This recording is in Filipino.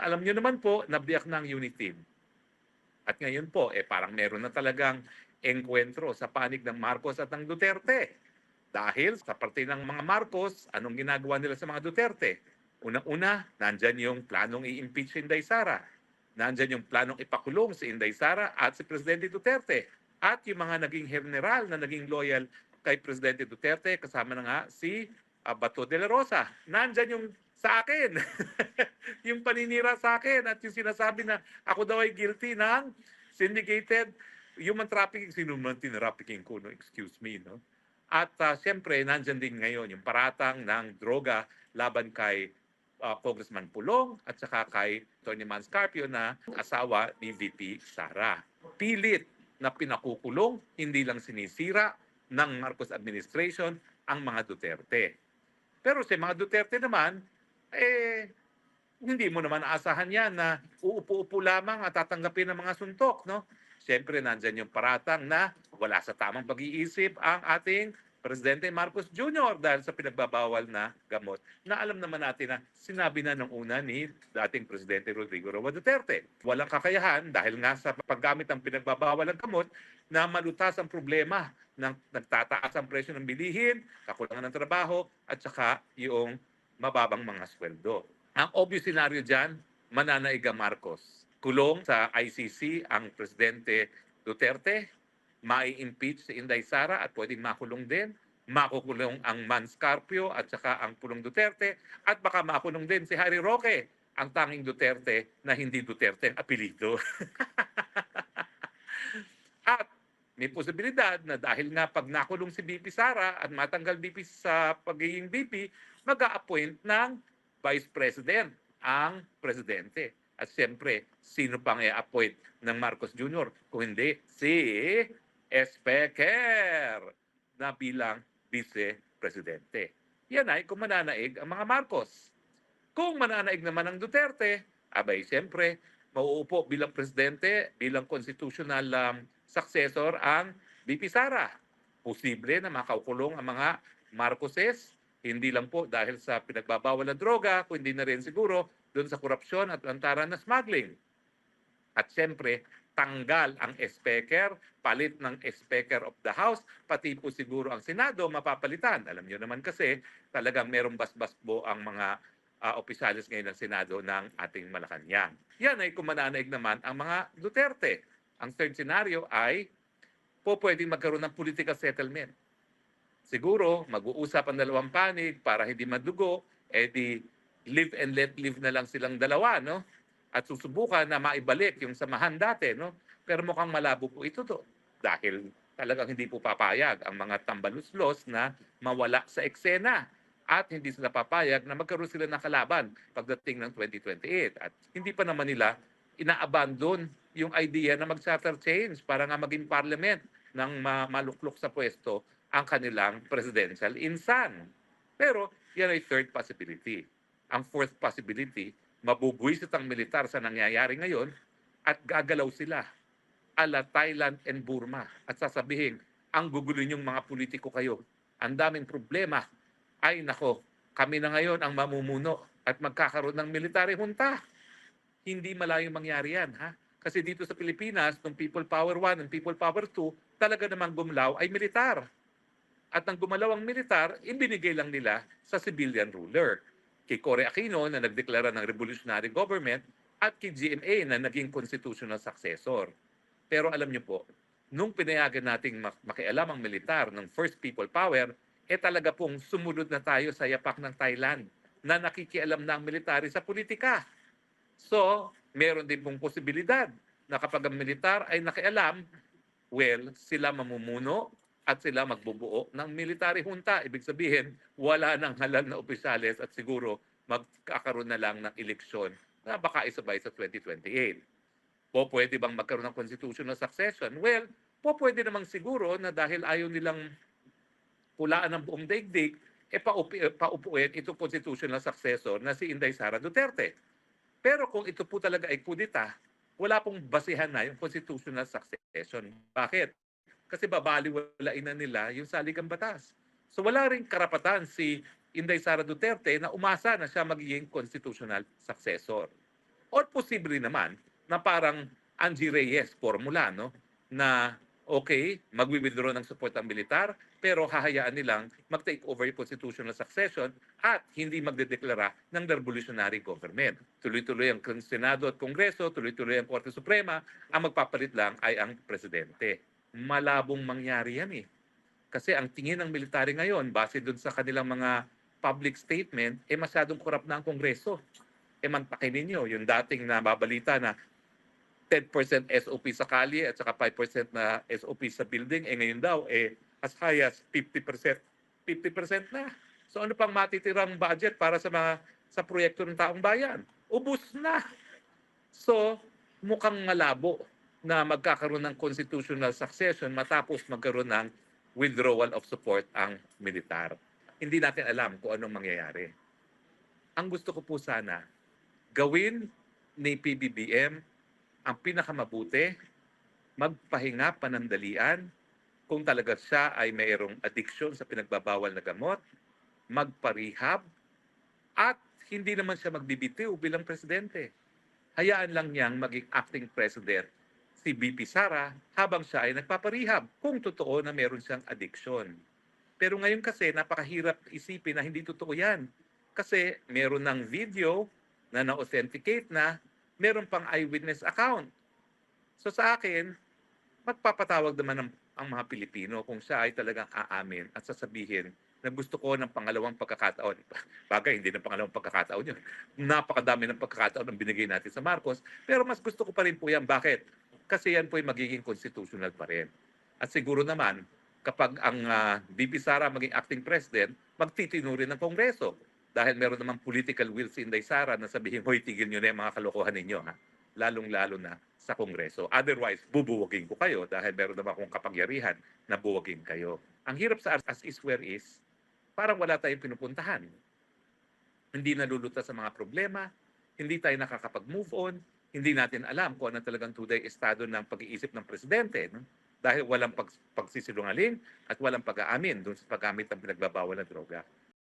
alam nyo naman po, nabiyak ng unit team. At ngayon po, eh parang meron na talagang engkwentro sa panig ng Marcos at ng Duterte. Dahil sa parte ng mga Marcos, anong ginagawa nila sa mga Duterte? Unang-una, nandyan yung planong i-impeach si Inday Sara. Nandyan yung planong ipakulong si Inday Sara at si Presidente Duterte. At yung mga naging general na naging loyal kay Presidente Duterte, kasama na nga si uh, Bato de la Rosa. Nandyan yung sa akin. yung paninira sa akin at yung sinasabi na ako daw ay guilty ng syndicated human trafficking. Sino man tinrafficking ko, no? Excuse me, no? At uh, siyempre, nandyan din ngayon yung paratang ng droga laban kay uh, Congressman Pulong at saka kay Tony Manscarpio na asawa ni VP Sara. Pilit na pinakukulong, hindi lang sinisira ng Marcos administration ang mga Duterte. Pero sa mga Duterte naman, eh, hindi mo naman aasahan yan na uupo-upo lamang at tatanggapin ng mga suntok, no? Siyempre, nandyan yung paratang na wala sa tamang pag-iisip ang ating Presidente Marcos Jr. dahil sa pinagbabawal na gamot na alam naman natin na sinabi na nung una ni dating Presidente Rodrigo Roa Duterte. Walang kakayahan dahil nga sa paggamit ng pinagbabawal ng gamot na malutas ang problema ng nagtataas ang presyo ng bilihin, kakulangan ng trabaho, at saka yung mababang mga sweldo. Ang obvious scenario dyan, mananaiga Marcos. Kulong sa ICC ang Presidente Duterte, mai-impeach si Inday Sara at pwedeng makulong din. Makukulong ang Manscarpio at saka ang Pulong Duterte at baka makulong din si Harry Roque, ang tanging Duterte na hindi Duterte ang apelido. at may posibilidad na dahil nga pag nakulong si BP Sara at matanggal BP sa pagiging BP, mag appoint ng Vice President ang Presidente. At siyempre, sino pang i-appoint ng Marcos Jr. kung hindi si Espeker na bilang Vice Presidente. Yan ay kung mananaig ang mga Marcos. Kung mananaig naman ang Duterte, abay siyempre, mauupo bilang Presidente, bilang constitutional um, successor ang VP Sara. Posible na makaukulong ang mga Marcoses, hindi lang po dahil sa pinagbabawal ng droga, kundi na rin siguro doon sa korupsyon at lantaran na smuggling. At siyempre, tanggal ang speaker, palit ng speaker of the House, pati po siguro ang Senado mapapalitan. Alam niyo naman kasi talagang merong basbas po ang mga uh, opisyalis ngayon ng Senado ng ating Malacanang. Yan ay kung mananaig naman ang mga Duterte. Ang third scenario ay po pwedeng magkaroon ng political settlement. Siguro, mag-uusap ang dalawang panig para hindi madugo, edi live and let live na lang silang dalawa, no? At susubukan na maibalik yung samahan dati, no? Pero mukhang malabo po ito to. Dahil talagang hindi po papayag ang mga tambaluslos na mawala sa eksena at hindi sila papayag na magkaroon sila ng kalaban pagdating ng 2028. At hindi pa naman nila ina-abandon yung idea na mag-charter change para nga maging parliament ng ma- maluklok sa pwesto ang kanilang presidential insan. Pero yan ay third possibility. Ang fourth possibility, mabubwisit ang militar sa nangyayari ngayon at gagalaw sila ala Thailand and Burma at sasabihin, ang gugulo niyong mga politiko kayo. Ang daming problema. Ay nako, kami na ngayon ang mamumuno at magkakaroon ng military junta. Hindi malayong mangyari yan. Ha? Kasi dito sa Pilipinas, nung People Power 1 and People Power 2, talaga namang gumlaw ay militar. At nang gumalaw ang militar, ibinigay lang nila sa civilian ruler. Kay Cory Aquino na nagdeklara ng revolutionary government at kay GMA na naging constitutional successor. Pero alam niyo po, nung pinayagan nating makialam ang militar ng First People Power, eh talaga pong sumunod na tayo sa yapak ng Thailand na nakikialam na ang military sa politika. So, meron din pong posibilidad na kapag ang militar ay nakialam, well, sila mamumuno at sila magbubuo ng military junta. Ibig sabihin, wala nang halal na opisyales at siguro magkakaroon na lang ng eleksyon na baka isabay sa 2028. Po pwede bang magkaroon ng constitutional succession? Well, po pwede namang siguro na dahil ayaw nilang pulaan ng buong daigdig, e paupi, paupuin itong constitutional successor na si Inday Sara Duterte. Pero kung ito po talaga ay kudita, wala pong basihan na yung constitutional succession. Bakit? Kasi babaliwalain na nila yung saligang batas. So wala rin karapatan si Inday Sara Duterte na umasa na siya magiging constitutional successor. Or posible naman na parang Angie Reyes formula, no? Na okay, magwi-withdraw ng support ang militar, pero hahayaan nilang mag-take over yung constitutional succession at hindi magdedeklara ng revolutionary government. Tuloy-tuloy ang Senado at Kongreso, tuloy-tuloy ang Korte Suprema, ang magpapalit lang ay ang presidente. Malabong mangyari yan eh. Kasi ang tingin ng military ngayon, base dun sa kanilang mga public statement, eh masyadong korap na ang Kongreso. Eh mantakin ninyo, yung dating nababalita na 10% SOP sa kalye at saka 5% na SOP sa building, eh ngayon daw, eh as high as 50%. 50% na. So ano pang matitirang budget para sa mga sa proyekto ng taong bayan? Ubus na. So mukhang malabo na magkakaroon ng constitutional succession matapos magkaroon ng withdrawal of support ang militar. Hindi natin alam kung anong mangyayari. Ang gusto ko po sana, gawin ni PBBM ang pinakamabuti, magpahinga panandalian, kung talaga siya ay mayroong addiction sa pinagbabawal na gamot, magparehab, at hindi naman siya magbibitiw bilang presidente. Hayaan lang niyang maging acting president si BP Sara habang siya ay nagpaparehab kung totoo na meron siyang addiction. Pero ngayon kasi napakahirap isipin na hindi totoo yan. Kasi meron ng video na na-authenticate na meron pang eyewitness account. So sa akin, magpapatawag naman ang, ang mga Pilipino kung siya ay talagang aamin at sasabihin na gusto ko ng pangalawang pagkakataon. Bagay, hindi ng pangalawang pagkakataon yun. Napakadami ng pagkakataon ang binigay natin sa Marcos. Pero mas gusto ko pa rin po yan. Bakit? Kasi yan po ay magiging constitutional pa rin. At siguro naman, kapag ang uh, BP Sara maging acting president, magtitino rin ng Kongreso. Dahil meron namang political will si Inday Sara na sabihin, hoy, tigil nyo na yung mga kalokohan ninyo. Ha? Lalong-lalo na sa Kongreso. Otherwise, bubuwagin ko kayo dahil meron naman akong kapangyarihan na buwagin kayo. Ang hirap sa as is where is, parang wala tayong pinupuntahan. Hindi nalulutas sa mga problema, hindi tayo nakakapag-move on, hindi natin alam kung ano talagang today estado ng pag-iisip ng presidente. No? Dahil walang pag, pagsisilungaling at walang pag-aamin dun sa paggamit ng pinagbabawal na droga.